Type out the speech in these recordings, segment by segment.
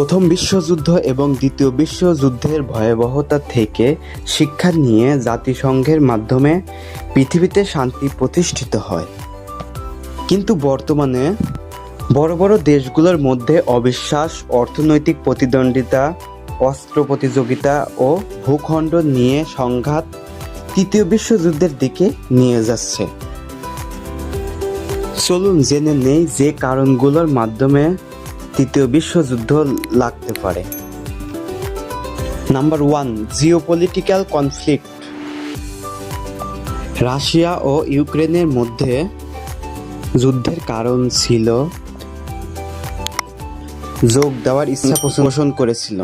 প্রথম বিশ্বযুদ্ধ এবং দ্বিতীয় বিশ্বযুদ্ধের ভয়াবহতা থেকে শিক্ষা নিয়ে জাতিসংঘের মাধ্যমে পৃথিবীতে শান্তি প্রতিষ্ঠিত হয়। কিন্তু বর্তমানে বড় বড় দেশগুলোর মধ্যে অবিশ্বাস, অর্থনৈতিক প্রতিদ্বন্দ্বিতা, অস্ত্র প্রতিযোগিতা ও ভূখণ্ড নিয়ে সংঘাত তৃতীয় বিশ্বযুদ্ধের দিকে নিয়ে যাচ্ছে। চলুন জেনে নেই যে কারণগুলোর মাধ্যমে তৃতীয় বিশ্বযুদ্ধ লাগতে পারে। Number one geopolitical conflict Russia ও ইউক্রেনের মধ্যে যুদ্ধের কারণ ছিল যোগ দেওয়ার ইচ্ছা পোষণ করেছিল,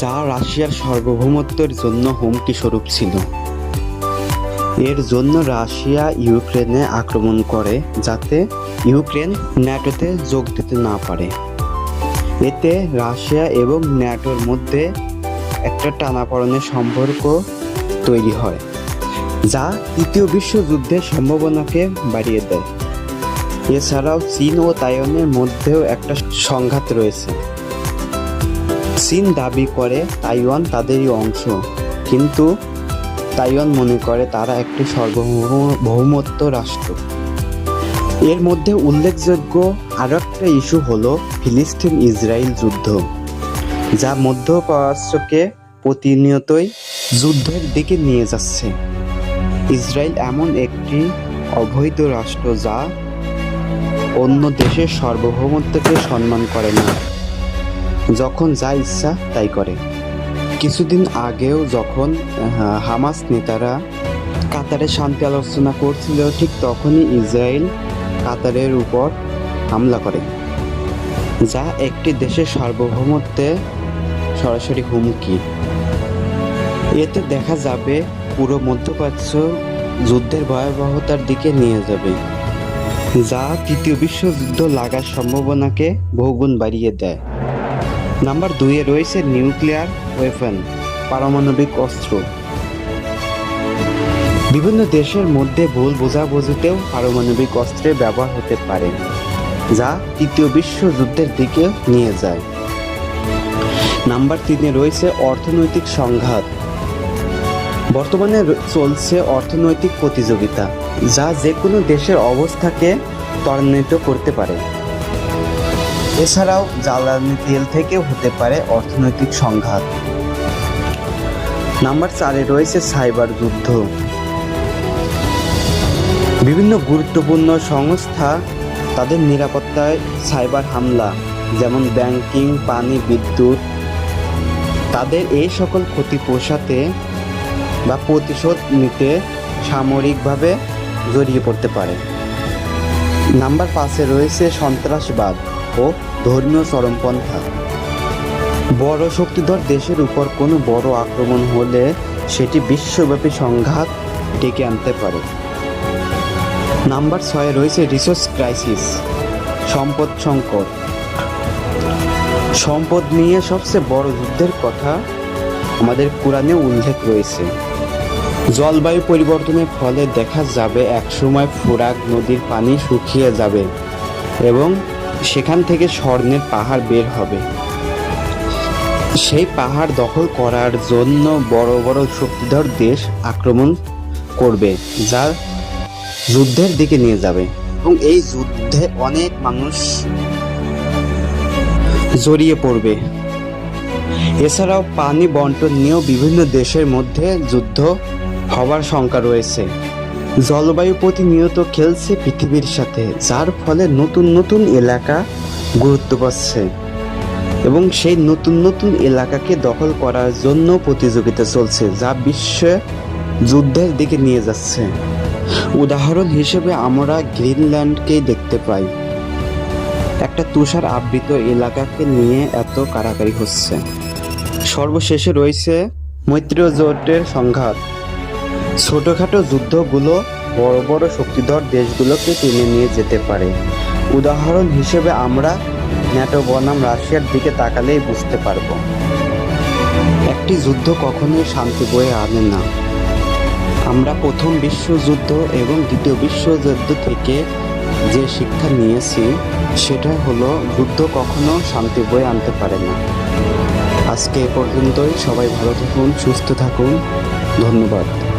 যা রাশিয়ার সার্বভৌমত্বের জন্য হুমকি স্বরূপ ছিল। এর জন্য রাশিয়া ইউক্রেনে আক্রমণ করে যাতে ইউক্রেন ন্যাটোতে যোগ দিতে না পারে। এতে রাশিয়া এবং ন্যাটোর মধ্যে একটা টানাপড়নের সম্পর্ক তৈরি হয়, যা তৃতীয় বিশ্বযুদ্ধের সম্ভাবনাকে বাড়িয়ে দেয়। এছাড়াও চীন ও তাইওয়ানের মধ্যেও একটা সংঘাত রয়েছে। চীন দাবি করে তাইওয়ান তাদেরই অংশ, কিন্তু তাইওয়ান মনে করে, তারা একটি সার্বভৌমত্ব রাষ্ট্র। এর মধ্যে উল্লেখযোগ্য আরও একটা ইস্যু হলো ফিলিস্তিন ইসরায়েল যুদ্ধ, যা মধ্যপ্রাচ্যকে প্রতিনিয়তই যুদ্ধের দিকে নিয়ে যাচ্ছে। ইসরায়েল এমন একটি অবৈধ রাষ্ট্র যা অন্য দেশের সার্বভৌমত্বকে সম্মান করে না, যখন যা ইচ্ছা তাই করে। কিছুদিন আগেও যখন হামাস নেতারা কাতারে শান্তি আলোচনা করছিল, ঠিক তখনই ইসরায়েল কাতারের উপর হামলা করে, যা একটি দেশের সার্বভৌমত্বে সরাসরি হুমকি। এতে দেখা যাবে পুরো মধ্যপ্রাচ্য যুদ্ধের ভয়াবহতার দিকে নিয়ে যাবে, যা তৃতীয় বিশ্বযুদ্ধ লাগার সম্ভাবনাকে বহুগুণ বাড়িয়ে দেয়। নাম্বার দুইয়ে রয়েছে নিউক্লিয়ার ওয়েপন, পারমাণবিক অস্ত্র। বিভিন্ন দেশের মধ্যে ভুল বোঝাবুঝিতেও পারমাণবিক অস্ত্রের ব্যবহার হতে পারে, যা তৃতীয় বিশ্বযুদ্ধের দিকে নিয়ে যায়। নাম্বার তিনে রয়েছে অর্থনৈতিক সংঘাত। বর্তমানে চলছে অর্থনৈতিক প্রতিযোগিতা, যা যে কোনো দেশের অবস্থাকে ত্বরান্বিত করতে পারে। এছাড়াও জ্বালানি তেল থেকেও হতে পারে অর্থনৈতিক সংঘাত। নাম্বার চারে রয়েছে সাইবার যুদ্ধ। বিভিন্ন গুরুত্বপূর্ণ সংস্থা তাদের নিরাপত্তায় সাইবার হামলা, যেমন ব্যাংকিং, পানি, বিদ্যুৎ। তাদের এই সকল ক্ষতি পোষাতে বা প্রতিশোধ নিতে সামরিকভাবে জড়িয়ে পড়তে পারে। নাম্বার পাঁচে রয়েছে সন্ত্রাসবাদ। ও ধর্মীয় চরমপন্থা। বড় শক্তিধর দেশের উপর কোনো বড় আক্রমণ হলে সেটি বিশ্বব্যাপী সংঘাত ডেকে আনতে পারে। নাম্বার ছয়ে রয়েছে রিসোর্স ক্রাইসিস, সম্পদ সংকট। সম্পদ নিয়ে সবচেয়ে বড় যুদ্ধের কথা আমাদের কোরআনে উল্লেখ রয়েছে। জলবায়ু পরিবর্তনের ফলে দেখা যাবে একসময় ফোরাক নদীর পানি শুকিয়ে যাবে এবং সেখান থেকে স্বর্ণের পাহাড় বের হবে। সেই পাহাড় দখল করার জন্য বড় বড় শক্তিধর দেশ আক্রমণ করবে যা যুদ্ধের দিকে নিয়ে যাবে। এবং এই যুদ্ধে অনেক মানুষ জড়িয়ে পড়বে। এছাড়াও পানি বন্টন নিয়েও বিভিন্ন দেশের মধ্যে যুদ্ধ হওয়ার শঙ্কা রয়েছে। জলবায়ু প্রতিনিয়ত খেলছে পৃথিবীর সাথে, যার ফলে নতুন নতুন এলাকা গুরুত্ব পাচ্ছে এবং সেই নতুন নতুন এলাকাকে দখল করার জন্য প্রতিযোগিতা চলছে, যা বিশ্বে যুদ্ধের দিকে নিয়ে যাচ্ছে। উদাহরণ হিসেবে আমরা গ্রিনল্যান্ডকেই দেখতে পাই। একটা তুষার আবৃত এলাকাকে নিয়ে এত কারাকারি হচ্ছে। সর্বশেষে রয়েছে মৈত্রীয় জোটের সংঘাত। ছোটখাটো যুদ্ধগুলো বড় বড় শক্তিধর দেশগুলোকে টেনে নিয়ে যেতে পারে। উদাহরণ হিসেবে আমরা ন্যাটো বনাম রাশিয়ার দিকে তাকালেই বুঝতে পারব। একটি যুদ্ধ কখনোই শান্তি বয়ে আনে না। আমরা প্রথম বিশ্বযুদ্ধ এবং দ্বিতীয় বিশ্বযুদ্ধ থেকে যে শিক্ষা নিয়েছি সেটা হলো যুদ্ধ কখনো শান্তি বয়ে আনতে পারে না। আজকে এ পর্যন্তই। সবাই ভালো থাকুন, সুস্থ থাকুন। ধন্যবাদ।